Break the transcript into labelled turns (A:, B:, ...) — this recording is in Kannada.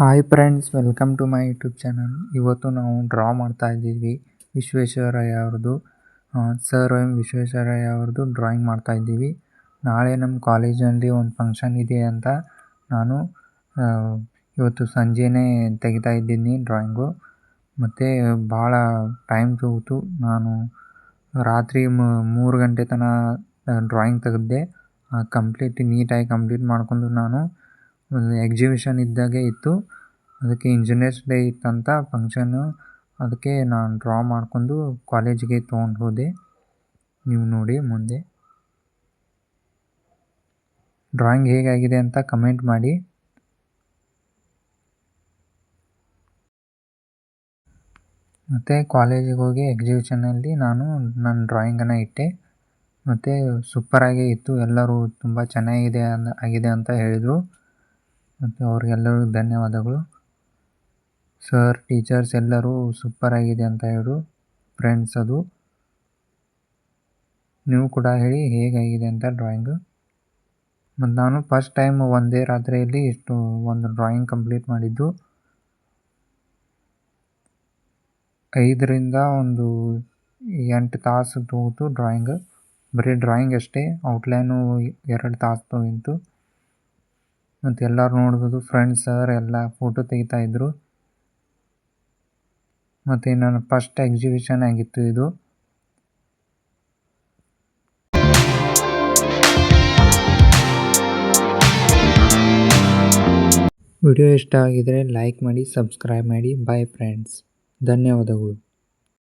A: Hi friends welcome to my YouTube channel ಇವತ್ತು ನಾವು ಡ್ರಾ ಮಾಡ್ತಾ ಇದ್ದೀವಿ ವಿಶ್ವೇಶ್ವರಯ್ಯ ಅವ್ರದ್ದು. ಸರ್ ಎಂ ವಿಶ್ವೇಶ್ವರಯ್ಯ ಅವ್ರದ್ದು ಡ್ರಾಯಿಂಗ್ ಮಾಡ್ತಾ ಇದ್ದೀವಿ. ನಾಳೆ ನಮ್ಮ ಕಾಲೇಜಲ್ಲಿ ಒಂದು ಫಂಕ್ಷನ್ ಇದೆ ಅಂತ ನಾನು ಇವತ್ತು ಸಂಜೆನೇ ತೆಗಿತಾ ಇದ್ದೀನಿ ಡ್ರಾಯಿಂಗು ಮತ್ತು ಭಾಳ ಟೈಮ್ ತಗೋತು. ನಾನು ರಾತ್ರಿ ಮೂರು ಗಂಟೆ ತನಕ ಡ್ರಾಯಿಂಗ್ ತೆಗೆದೆ ಕಂಪ್ಲೀಟ್ ನೀಟಾಗಿ ಕಂಪ್ಲೀಟ್ ಮಾಡ್ಕೊಂಡು ನಾನು ಒಂದು ಎಕ್ಸಿಬಿಷನ್ ಇದ್ದಾಗೆ ಇತ್ತು. ಅದಕ್ಕೆ ಇಂಜಿನಿಯರ್ಸ್ ಡೇ ಇತ್ತಂತ ಫಂಕ್ಷನ್ನು ಅದಕ್ಕೆ ನಾನು ಡ್ರಾ ಮಾಡ್ಕೊಂಡು ಕಾಲೇಜಿಗೆ ತೊಗೊಂಡು ಹೋದೆ. ನೀವು ನೋಡಿ ಮುಂದೆ. ಡ್ರಾಯಿಂಗ್ ಹೇಗಾಗಿದೆ ಅಂತ ಕಮೆಂಟ್ ಮಾಡಿ. ಮತ್ತು ಕಾಲೇಜಿಗೆ ಹೋಗಿ ಎಕ್ಸಿಬಿಷನಲ್ಲಿ ನಾನು ನನ್ನ ಡ್ರಾಯಿಂಗನ್ನು ಇಟ್ಟೆ. ಮತ್ತು ಸೂಪರಾಗೇ ಇತ್ತು. ಎಲ್ಲರೂ ತುಂಬ ಚೆನ್ನಾಗಿದೆ ಆಗಿದೆ ಅಂತ ಹೇಳಿದರು. ಮತ್ತು ಅವ್ರಿಗೆಲ್ಲರಿಗೂ ಧನ್ಯವಾದಗಳು. ಸರ್, ಟೀಚರ್ಸ್ ಎಲ್ಲರೂ ಸೂಪರ್ ಆಗಿದೆ ಅಂತ ಹೇಳು. ಫ್ರೆಂಡ್ಸ್ ಅದು. ನೀವು ಕೂಡ ಹೇಳಿ ಹೇಗಾಗಿದೆ ಅಂತ ಡ್ರಾಯಿಂಗ್. ಮತ್ತು ನಾನು ಫಸ್ಟ್ ಟೈಮ್ ಒಂದೇ ರಾತ್ರಿಯಲ್ಲಿ ಇಷ್ಟು ಒಂದು ಡ್ರಾಯಿಂಗ್ ಕಂಪ್ಲೀಟ್ ಮಾಡಿದ್ದು. ಐದರಿಂದ ಒಂದು ಎಂಟು ತಾಸು ತೋತು ಡ್ರಾಯಿಂಗ್. ಬರೀ ಡ್ರಾಯಿಂಗ್ ಅಷ್ಟೇ, ಔಟ್ಲೈನು ಎರಡು ತಾಸು ತಗೋತು ಮತ್ತು ಎಲ್ಲರೂ ನೋಡ್ಬೋದು ಫ್ರೆಂಡ್ಸ್ ಸರ್ ಎಲ್ಲ ಫೋಟೋ ತೆಗಿತಾಯಿದ್ರು ಮತ್ತು ನನ್ನ ಫಸ್ಟ್ ಎಕ್ಸಿಬಿಷನ್ ಆಗಿತ್ತು ಇದು. ವಿಡಿಯೋ ಇಷ್ಟ ಆಗಿದರೆ ಲೈಕ್ ಮಾಡಿ ಸಬ್ಸ್ಕ್ರೈಬ್ ಮಾಡಿ. ಬಾಯ್ ಫ್ರೆಂಡ್ಸ್ ಧನ್ಯವಾದಗಳು.